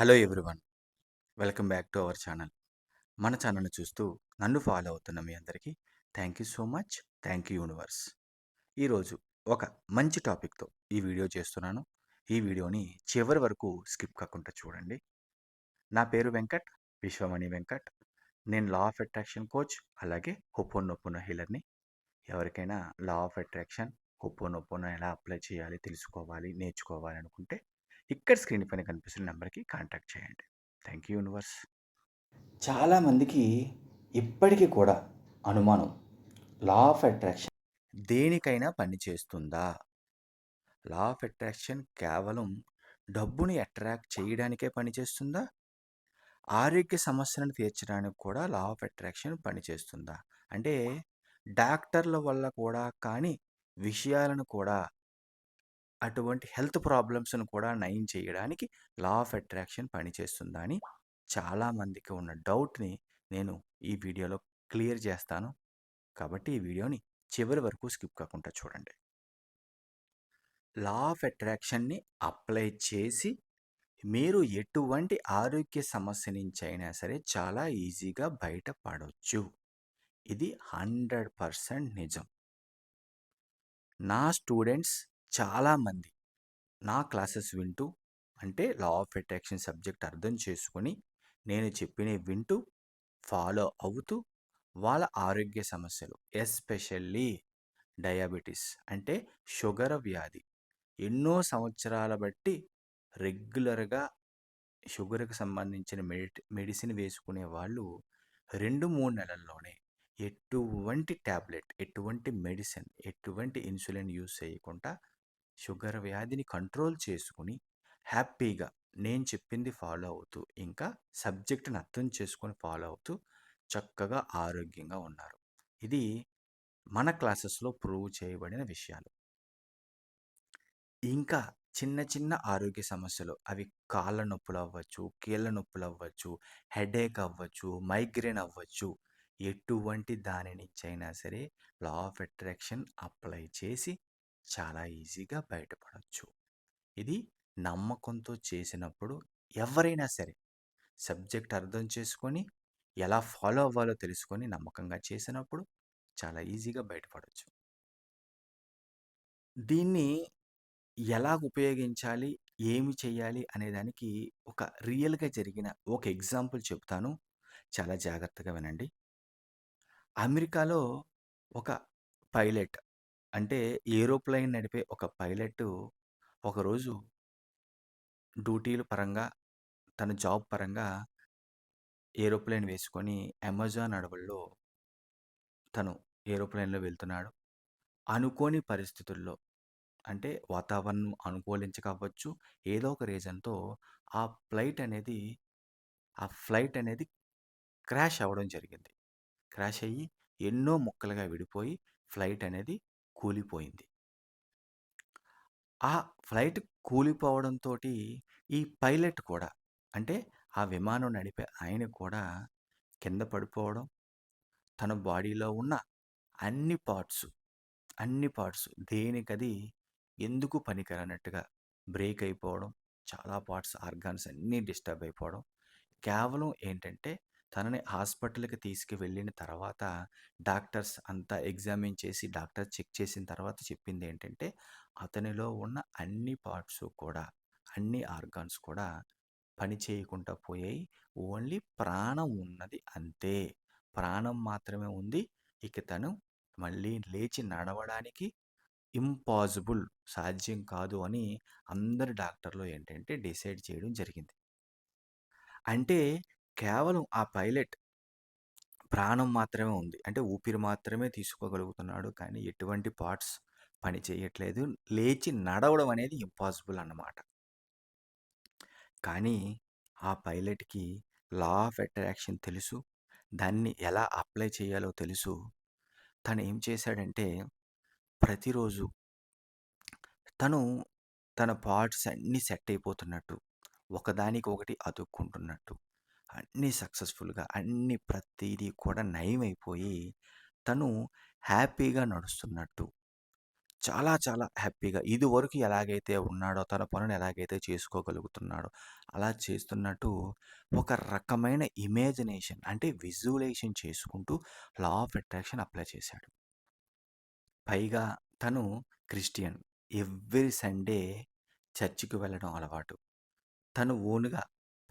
Hello everyone. Welcome back to our channel. మన ఛానల్ని చూస్తూ నన్ను ఫాలో అవుతున్న మీ అందరికీ thank you so much. Thank you universe. ఈరోజు ఒక మంచి టాపిక్తో ఈ వీడియో చేస్తున్నాను. ఈ వీడియోని చివరి వరకు స్కిప్ కాకుండా చూడండి. నా పేరు వెంకట్ విశ్వమణి వెంకట్. నేను లా ఆఫ్ అట్రాక్షన్ కోచ్ అలాగే హొప్పొన్నొప్పున హీలర్ని. ఎవరికైనా లా ఆఫ్ అట్రాక్షన్ హొప్పొన్నొప్పున ఎలా అప్లై చేయాలి తెలుసుకోవాలి నేర్చుకోవాలి అనుకుంటే ఇక్కడ స్క్రీన్ పైన కనిపిస్తున్న నెంబర్కి కాంటాక్ట్ చేయండి. Thank you universe. చాలామందికి ఇప్పటికీ కూడా అనుమానం. లా ఆఫ్ అట్రాక్షన్ దేనికైనా పనిచేస్తుందా లా ఆఫ్ అట్రాక్షన్ కేవలం డబ్బుని అట్రాక్ట్ చేయడానికే పనిచేస్తుందా ఆరోగ్య సమస్యలను తీర్చడానికి కూడా లా ఆఫ్ అట్రాక్షన్ పనిచేస్తుందా అంటే డాక్టర్ల వల్ల కూడా కానీ విషయాలను కూడా అటువంటి హెల్త్ ప్రాబ్లమ్స్‌ను కూడా నయం చేయడానికి లా ఆఫ్ అట్రాక్షన్ పనిచేస్తుందా అని చాలామందికి ఉన్న డౌట్‌ని నేను ఈ వీడియోలో క్లియర్ చేస్తాను. కాబట్టి ఈ వీడియోని చివరి వరకు స్కిప్ కాకుండా చూడండి. లా ఆఫ్ అట్రాక్షన్‌ని అప్లై చేసి మీరు ఎటువంటి ఆరోగ్య సమస్య నుంచి అయినా సరే చాలా ఈజీగా బయటపడవచ్చు ఇది 100% నిజం. నా స్టూడెంట్స్ చాలామంది నా క్లాసెస్ వింటూ అంటే లా ఆఫ్ అట్రాక్షన్ సబ్జెక్ట్ అర్థం చేసుకొని నేను చెప్పినవి వింటూ ఫాలో అవుతూ వాళ్ళ ఆరోగ్య సమస్యలు ఎస్పెషల్లీ డయాబెటీస్ అంటే షుగర్ వ్యాధి. ఎన్నో సంవత్సరాల బట్టి రెగ్యులర్గా షుగర్కి సంబంధించిన మెడి మెడిసిన్ వేసుకునే వాళ్ళు రెండు మూడు నెలల్లోనే ఎటువంటి ట్యాబ్లెట్ ఎటువంటి మెడిసిన్ ఎటువంటి ఇన్సులిన్ యూస్ చేయకుండా షుగర్ వ్యాధిని కంట్రోల్ చేసుకుని హ్యాపీగా నేను చెప్పింది ఫాలో అవుతూ ఇంకా సబ్జెక్ట్ని అర్థం చేసుకొని ఫాలో అవుతూ చక్కగా ఆరోగ్యంగా ఉన్నారు. ఇది మన క్లాసెస్లో ప్రూవ్ చేయబడిన విషయాలు. ఇంకా చిన్న చిన్న ఆరోగ్య సమస్యలు అవి కాళ్ళ నొప్పులు అవ్వచ్చు కీళ్ళ నొప్పులు అవ్వచ్చు హెడేక్ అవ్వచ్చు మైగ్రేన్ అవ్వచ్చు ఎటువంటి దాని నుంచి సరే లా ఆఫ్ అట్రాక్షన్ అప్లై చేసి చాలా ఈజీగా బయటపడవచ్చు ఇది నమ్మకంతో చేసినప్పుడు ఎవరైనా సరే సబ్జెక్ట్ అర్థం చేసుకొని ఎలా ఫాలో అవ్వాలో తెలుసుకొని నమ్మకంగా చేసినప్పుడు చాలా ఈజీగా బయటపడవచ్చు దీన్ని ఎలా ఉపయోగించాలి ఏమి చేయాలి అనే దానికి ఒక రియల్గా జరిగిన ఒక ఎగ్జాంపుల్ చెప్తాను. చాలా జాగ్రత్తగా వినండి. అమెరికాలో ఒక పైలట్ అంటే ఏరోప్లేన్ నడిపే ఒక పైలట్ ఒకరోజు డ్యూటీల పరంగా తన జాబ్ పరంగా ఏరోప్లేన్ వేసుకొని అమెజాన్ అడవుల్లో తను ఏరోప్లేన్లో వెళ్తున్నాడు. అనుకోని పరిస్థితుల్లో అంటే వాతావరణం అనుకూలించకపోవచ్చు ఏదో ఒక రీజన్తో ఆ ఫ్లైట్ అనేది ఆ ఫ్లైట్ అనేది క్రాష్ అవ్వడం జరిగింది. క్రాష్ అయ్యి ఎన్నో ముక్కలుగా విడిపోయి ఫ్లైట్ అనేది కూలిపోయింది. ఆ ఫ్లైట్ కూలిపోవడంతో ఈ పైలట్ కూడా అంటే ఆ విమానం నడిపే ఆయన కూడా కింద పడిపోవడం తన బాడీలో ఉన్న అన్ని పార్ట్స్ అన్ని పార్ట్స్ దేనికది ఎందుకు పనికిరానట్టుగా బ్రేక్ అయిపోవడం చాలా పార్ట్స్ ఆర్గాన్స్ అన్నీ డిస్టర్బ్ అయిపోవడం కేవలం ఏంటంటే తనని హాస్పిటల్కి తీసుకువెళ్ళిన తర్వాత డాక్టర్స్ అంతా ఎగ్జామిన్ చేసి డాక్టర్ చెక్ చేసిన తర్వాత చెప్పింది ఏంటంటే అతనిలో ఉన్న అన్ని పార్ట్స్ కూడా అన్ని ఆర్గాన్స్ కూడా పని చేయకుండా పోయాయి. ఓన్లీ ప్రాణం ఉన్నది అంతే. ప్రాణం మాత్రమే ఉంది. ఇక తను మళ్ళీ లేచి నడవడానికి ఇంపాసిబుల్ సాధ్యం కాదు అని అందరు డాక్టర్లు ఏంటంటే డిసైడ్ చేయడం జరిగింది. అంటే కేవలం ఆ పైలట్ ప్రాణం మాత్రమే ఉంది. అంటే ఊపిరి మాత్రమే తీసుకోగలుగుతున్నాడు. కానీ ఎటువంటి పార్ట్స్ పని చేయట్లేదు. లేచి నడవడం అనేది ఇంపాసిబుల్ అన్నమాట. కానీ ఆ పైలట్కి లా ఆఫ్ అట్రాక్షన్ తెలుసు. దాన్ని ఎలా అప్లై చేయాలో తెలుసు. తను ఏం చేశాడంటే ప్రతిరోజు తను తన పార్ట్స్ అన్నీ సెట్ అయిపోతున్నట్టు. ఒకదానికి ఒకటి అతుక్కుంటున్నట్టు. అన్నీ సక్సెస్ఫుల్గా అన్ని ప్రతిదీ కూడా నయమైపోయి తను హ్యాపీగా నడుస్తున్నట్టు. చాలా చాలా హ్యాపీగా. ఇదివరకు ఎలాగైతే ఉన్నాడో తన పనులు ఎలాగైతే చేసుకోగలుగుతున్నాడో అలా చేస్తున్నట్టు ఒక రకమైన ఇమేజినేషన్ అంటే విజువలైజేషన్ చేసుకుంటూ లా ఆఫ్ అట్రాక్షన్ అప్లై చేశాడు. పైగా తను క్రిస్టియన్. ఎవ్రీ సండే చర్చికి వెళ్ళడం అలవాటు. తను ఓన్గా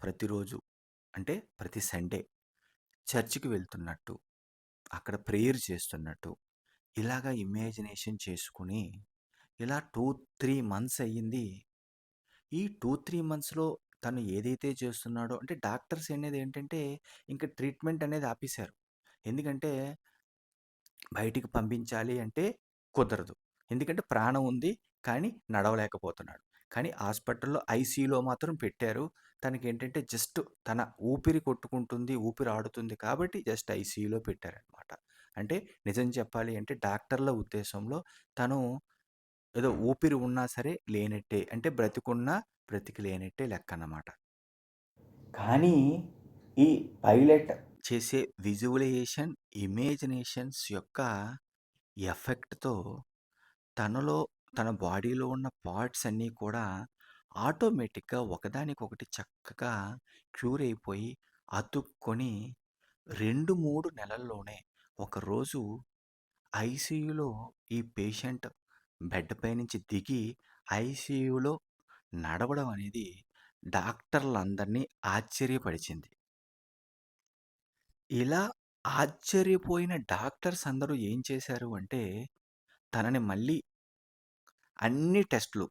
ప్రతిరోజు అంటే ప్రతి సండే చర్చికి వెళ్తున్నట్టు అక్కడ ప్రేయర్ చేస్తున్నట్టు ఇలాగా ఇమాజినేషన్ చేసుకుని ఇలా టూ త్రీ మంత్స్ అయ్యింది. ఈ టూ త్రీ మంత్స్లో తను ఏదైతే చేస్తున్నాడో అంటే డాక్టర్స్ అనేది ఏంటంటే ఇంకా ట్రీట్మెంట్ అనేది ఆపేశారు. ఎందుకంటే బయటికి పంపించాలి అంటే కుదరదు. ఎందుకంటే ప్రాణం ఉంది కానీ నడవలేకపోతున్నాడు. కానీ హాస్పిటల్లో ఐసీయూలో మాత్రం పెట్టారు. తనకి ఏంటంటే జస్ట్ తన ఊపిరి కొట్టుకుంటుంది ఊపిరి ఆడుతుంది కాబట్టి జస్ట్ ఐసీయూలో పెట్టారనమాట అంటే నిజం చెప్పాలి అంటే డాక్టర్ల ఉద్దేశంలో తను ఏదో ఊపిరి ఉన్నా సరే లేనట్టే అంటే బ్రతికున్నా బ్రతికి లేనట్టే లెక్క అన్నమాట కానీ ఈ పైలట్ చేసే విజువలైజేషన్ ఇమేజినేషన్స్ యొక్క ఎఫెక్ట్తో తనలో తన బాడీలో ఉన్న పార్ట్స్ అన్నీ కూడా ఆటోమేటిక్గా ఒకదానికొకటి చక్కగా క్యూర్ అయిపోయి అతుక్కొని రెండు మూడు నెలల్లోనే ఒకరోజు ఐసీయూలో ఈ పేషెంట్ బెడ్ నుంచి దిగి ఐసీయూలో నడవడం అనేది డాక్టర్లందరినీ ఆశ్చర్యపరిచింది. ఇలా ఆశ్చర్యపోయిన డాక్టర్స్ అందరూ ఏం చేశారు అంటే తనని మళ్ళీ అన్ని టెస్టులు.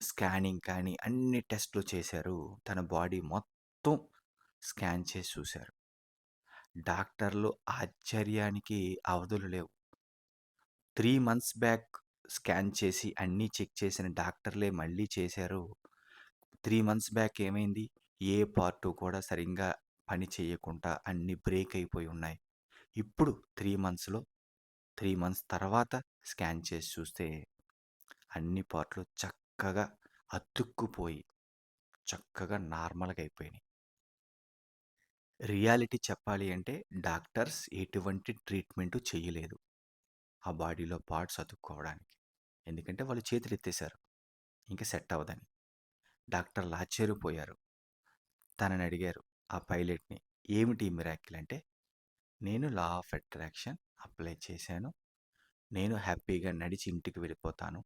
స్కానింగ్ కానీ అన్ని టెస్టులు చేశారు. తన బాడీ మొత్తం స్కాన్ చేసి చూశారు. డాక్టర్లు ఆశ్చర్యానికి అవధులు లేవు. త్రీ మంత్స్ బ్యాక్ స్కాన్ చేసి అన్నీ చెక్ చేసిన డాక్టర్లే మళ్ళీ చేశారు. త్రీ మంత్స్ బ్యాక్ ఏమైంది? ఏ పార్టు కూడా సరిగ్గా పని చేయకుండా అన్ని బ్రేక్ అయిపోయి ఉన్నాయి. ఇప్పుడు త్రీ మంత్స్లో త్రీ మంత్స్ తర్వాత స్కాన్ చేసి చూస్తే అన్ని పార్ట్లు చక్కగా అతుక్కుపోయి చక్కగా నార్మల్గా అయిపోయినాయి రియాలిటీ చెప్పాలి అంటే డాక్టర్స్ ఎటువంటి ట్రీట్మెంట్ చేయలేదు ఆ బాడీలో పార్ట్స్ అతుక్కోవడానికి. ఎందుకంటే వాళ్ళు చేతులు ఎత్తేశారు ఇంకా సెట్ అవ్వదని డాక్టర్లు ఆశ్చర్యపోయారు తనని అడిగారు ఆ పైలట్ని ఏమిటి మిరాకిల్? అంటే నేను లా ఆఫ్ అట్రాక్షన్ అప్లై చేశాను. నేను హ్యాపీగా నడిచి ఇంటికి వెళ్ళిపోతాను.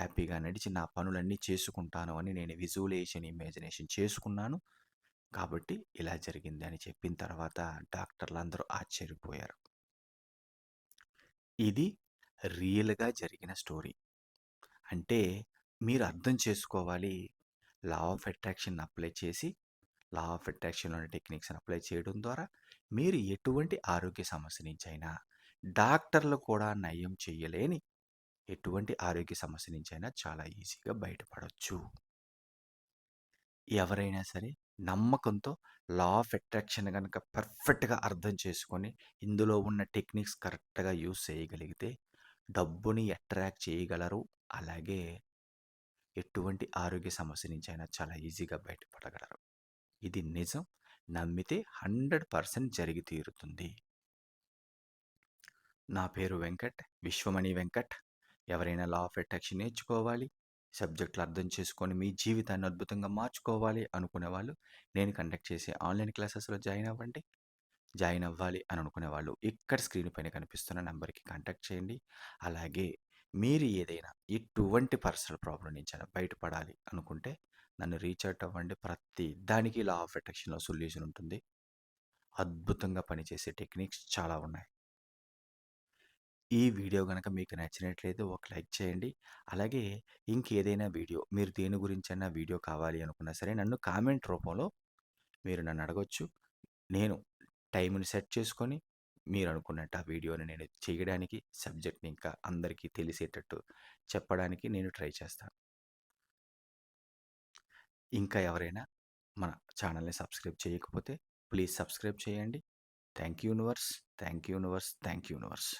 హ్యాపీగా నడిచి నా పనులన్నీ చేసుకుంటాను అని నేను విజువలైజేషన్ ఇమాజినేషన్ చేసుకున్నాను. కాబట్టి ఇలా జరిగింది అని చెప్పిన తర్వాత డాక్టర్లు అందరూ ఆశ్చర్యపోయారు. ఇది రియల్గా జరిగిన స్టోరీ. అంటే మీరు అర్థం చేసుకోవాలి. లా ఆఫ్ అట్రాక్షన్ అప్లై చేసి లా ఆఫ్ అట్రాక్షన్లోని టెక్నిక్స్ని అప్లై చేయడం ద్వారా మీరు ఎటువంటి ఆరోగ్య సమస్య నుంచి అయినా డాక్టర్లు కూడా నయం చేయలేని ఎటువంటి ఆరోగ్య సమస్య నుంచి అయినా చాలా ఈజీగా బయటపడవచ్చు ఎవరైనా సరే నమ్మకంతో లా ఆఫ్ అట్రాక్షన్ కనుక పర్ఫెక్ట్గా అర్థం చేసుకొని ఇందులో ఉన్న టెక్నిక్స్ కరెక్ట్గా యూస్ చేయగలిగితే డబ్బుని అట్రాక్ట్ చేయగలరు. అలాగే ఎటువంటి ఆరోగ్య సమస్య నుంచి అయినా చాలా ఈజీగా బయటపడగలరు. ఇది నిజం. నమ్మితే హండ్రెడ్ పర్సెంట్ జరిగి తీరుతుంది. నా పేరు వెంకట్. విశ్వమణి వెంకట్. ఎవరైనా లా ఆఫ్ అట్రాక్షన్ నేర్చుకోవాలి సబ్జెక్టులు అర్థం చేసుకొని మీ జీవితాన్ని అద్భుతంగా మార్చుకోవాలి అనుకునే వాళ్ళు నేను కండక్ట్ చేసే ఆన్లైన్ క్లాసెస్లో జాయిన్ అవ్వండి. జాయిన్ అవ్వాలి అని అనుకునే వాళ్ళు ఇక్కడ స్క్రీన్ పైన కనిపిస్తున్న నెంబర్కి కాంటాక్ట్ చేయండి. అలాగే మీరు ఏదైనా ఎటువంటి పర్సనల్ ప్రాబ్లం నుంచి బయటపడాలి అనుకుంటే నన్ను రీచ్ అవుట్ అవ్వండి. ప్రతి దానికి లా ఆఫ్ అట్రాక్షన్లో సొల్యూషన్ ఉంటుంది. అద్భుతంగా పనిచేసే టెక్నిక్స్ చాలా ఉన్నాయి. ఈ వీడియో కనుక మీకు నచ్చినట్లయితే ఒక లైక్ చేయండి. అలాగే ఇంకేదైనా వీడియో మీరు దేని గురించైనా వీడియో కావాలి అనుకున్నా సరే నన్ను కామెంట్ రూపంలో మీరు నన్ను అడగొచ్చు. నేను టైంని సెట్ చేసుకొని మీరు అనుకున్నట్టు ఆ వీడియోని నేను చేయడానికి సబ్జెక్ట్ని ఇంకా అందరికీ తెలిసేటట్టు చెప్పడానికి నేను ట్రై చేస్తాను. ఇంకా ఎవరైనా మన ఛానల్ని సబ్స్క్రైబ్ చేయకపోతే ప్లీజ్ సబ్స్క్రైబ్ చేయండి. Thank you universe thank you universe thank you universe.